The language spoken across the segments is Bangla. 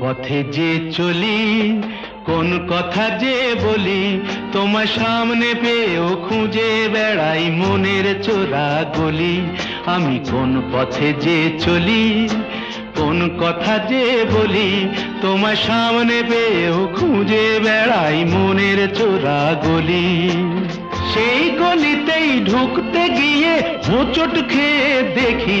পথে যে চলি, কোন কথা যে বলি, তোমার সামনে পেয়েও খুঁজে বেড়াই মনের চোরা গলি। আমি কোন পথে যে চলি, কোন কথা যে বলি, তোমার সামনে পেয়েও খুঁজে বেড়াই মনের চোরা গলি। সেই গলিতেই ঢুকতে গিয়ে হোঁচট খেয়ে দেখি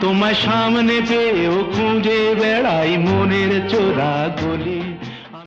তোমার সামনে পেয়েও খুঁজে বেড়াই মনের চোরা গলি